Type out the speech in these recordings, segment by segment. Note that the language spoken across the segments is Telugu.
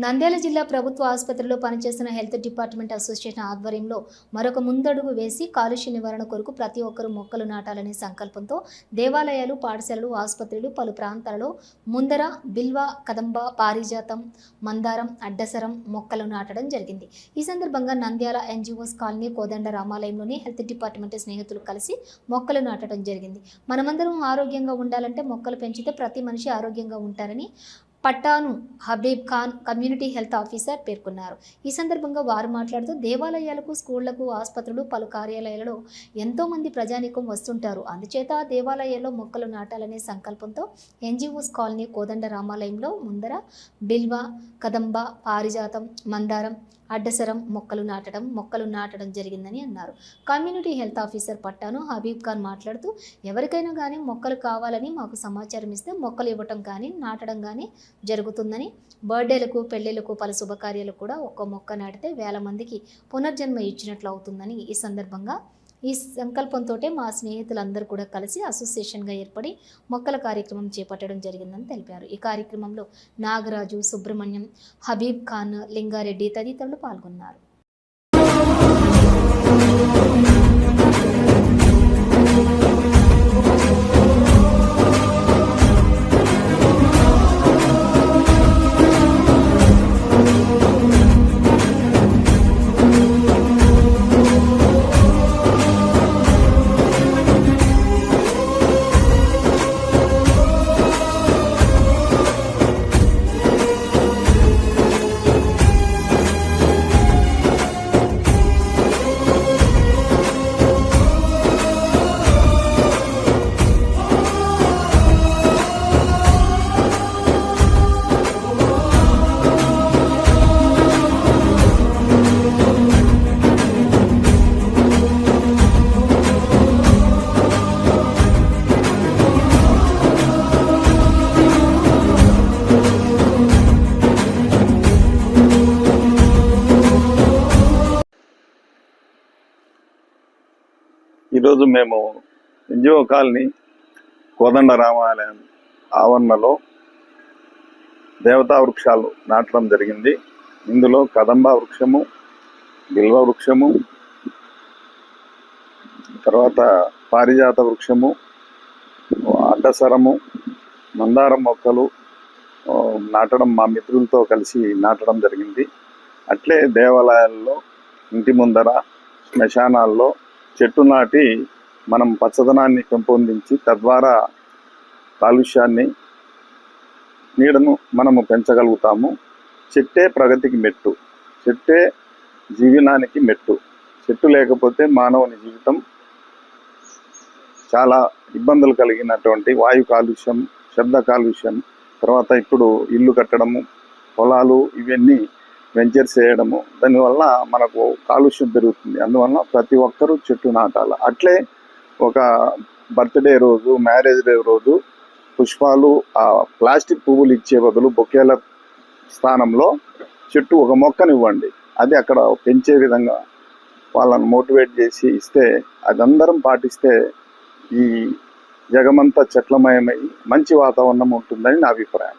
నంద్యాల జిల్లా ప్రభుత్వ ఆసుపత్రిలో పనిచేస్తున్న హెల్త్ డిపార్ట్మెంట్ అసోసియేషన్ ఆధ్వర్యంలో మరొక ముందడుగు వేసి కాలుష్య నివారణ కొరకు ప్రతి ఒక్కరూ మొక్కలు నాటాలనే సంకల్పంతో దేవాలయాలు పాఠశాలలు ఆసుపత్రులు పలు ప్రాంతాలలో ముందర బిల్వ కదంబ పారిజాతం మందారం అడ్డసరం మొక్కలు నాటడం జరిగింది. ఈ సందర్భంగా నంద్యాల ఎన్జిఓస్ కాలనీ కోదండ రామాలయంలోని హెల్త్ డిపార్ట్మెంట్ స్నేహితులు కలిసి మొక్కలు నాటడం జరిగింది. మనమందరం ఆరోగ్యంగా ఉండాలంటే మొక్కలు పెంచితే ప్రతి మనిషి ఆరోగ్యంగా ఉంటారని పట్టాను Habib Khan community health officer పేర్కొన్నారు. ఈ సందర్భంగా వారు మాట్లాడుతూ దేవాలయాలకు స్కూళ్ళకు ఆసుపత్రులు పలు కార్యాలయాలలో ఎంతోమంది ప్రజానీకం వస్తుంటారు. అందుచేత దేవాలయాల్లో మొక్కలు నాటాలనే సంకల్పంతో ఎన్జిఓస్ కాలనీ కోదండ రామాలయంలో ముందర బిల్వ కదంబ పారిజాతం మందారం అడ్డసరం మొక్కలు నాటడం మొక్కలు నాటడం జరిగిందని అన్నారు. కమ్యూనిటీ హెల్త్ ఆఫీసర్ పట్టాను హబీబ్ ఖాన్ మాట్లాడుతూ ఎవరికైనా కానీ మొక్కలు కావాలని మాకు సమాచారం ఇస్తే మొక్కలు ఇవ్వటం కానీ నాటడం కానీ జరుగుతుందని. బర్త్డేలకు పెళ్ళిళ్ళకు పలు శుభకార్యాలకు కూడా ఒక్క మొక్క నాటితే వేల మందికి పునర్జన్మ ఇచ్చినట్లు అవుతుందని ఈ సందర్భంగా ఈ సంకల్పంతో మా స్నేహితులందరూ కూడా కలిసి అసోసియేషన్గా ఏర్పడి మొక్కల కార్యక్రమం చేపట్టడం జరిగిందని తెలిపారు. ఈ కార్యక్రమంలో నాగరాజు సుబ్రహ్మణ్యం హబీబ్ ఖాన్ లింగారెడ్డి తదితరులు పాల్గొన్నారు. ఈరోజు మేము ఎన్జిఓ కాలనీ కోదండ రామాలయం ఆవరణలో దేవతా వృక్షాలు నాటడం జరిగింది. ఇందులో కదంబ వృక్షము బిల్వ వృక్షము తర్వాత పారిజాత వృక్షము అడ్డసరము మందారం మొక్కలు నాటడం మా మిత్రులతో కలిసి నాటడం జరిగింది. అట్లే దేవాలయాల్లో ఇంటి ముందర శ్మశానాల్లో చెట్టు నాటి మనం పచ్చదనాన్ని పెంపొందించి తద్వారా కాలుష్యాన్ని నీడను మనము పెంచగలుగుతాము. చెట్టే ప్రగతికి మెట్టు. చెట్టే జీవనానికి మెట్టు. చెట్టు లేకపోతే మానవుని జీవితం చాలా ఇబ్బందులు కలిగినటువంటి వాయు కాలుష్యం శబ్ద కాలుష్యం తర్వాత ఇప్పుడు ఇల్లు కట్టడము పొలాలు ఇవన్నీ వెంచర్స్ చేయడము దానివల్ల మనకు కాలుష్యం పెరుగుతుంది. అందువల్ల ప్రతి ఒక్కరూ చెట్టు నాటాలి. అట్లే ఒక బర్త్డే రోజు మ్యారేజ్ డే రోజు పుష్పాలు ఆ ప్లాస్టిక్ పువ్వులు ఇచ్చే బదులు బొకేల స్థానంలో చెట్టు ఒక మొక్కనివ్వండి. అది అక్కడ పెంచే విధంగా వాళ్ళని మోటివేట్ చేసి ఇస్తే అదందరం పాటిస్తే ఈ జగమంతా చెట్లమయమై మంచి వాతావరణం ఉంటుందని నా అభిప్రాయం.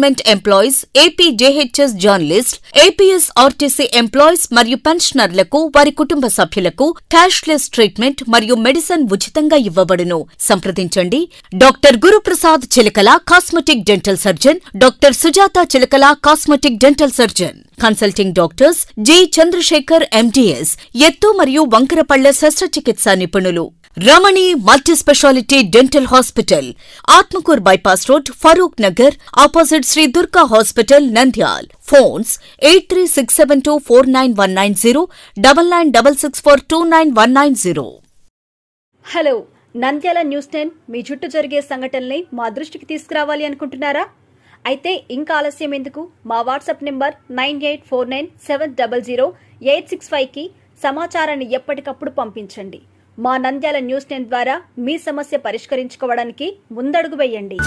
employees AP JHS journalist APS RTC employees మరియు పెన్షనర్లకు వారి కుటుంబ సభ్యులకు క్యాష్లెస్ ట్రీట్మెంట్ మరియు మెడిసిన్ ఉచితంగా ఇవ్వబడును. సంప్రదించండి. Doctor Guruprasad Chilakala cosmetic dental surgeon doctor Sujatha Chilakala cosmetic dental surgeon. Consulting doctors G Chandrashekar MDS ఎత్తు మరియు వంకరపళ్ళ శస్త్రచికిత్స నిపుణులు. Ramani multi speciality dental hospital Atmakur bypass road Farooq Nagar opposite Sri Durga hospital Nandyal. Phones eight three six seven two four nine one nine zero double nine double six four two nine one nine zero. Hello Nandyala news ten మీ చుట్టూ జరిగే సంఘటనల్ని మా దృష్టికి తీసుకురావాలి అనుకుంటున్నారా? అయితే ఇంకా ఆలస్యం ఎందుకు? మా WhatsApp number nine eight four nine seven double zero eight six ఫైవ్కి సమాచారాన్ని ఎప్పటికప్పుడు పంపించండి. మా నంద్యాల న్యూస్ టెన్ ద్వారా మీ సమస్య పరిష్కరించుకోవడానికి ముందడుగు వేయండి.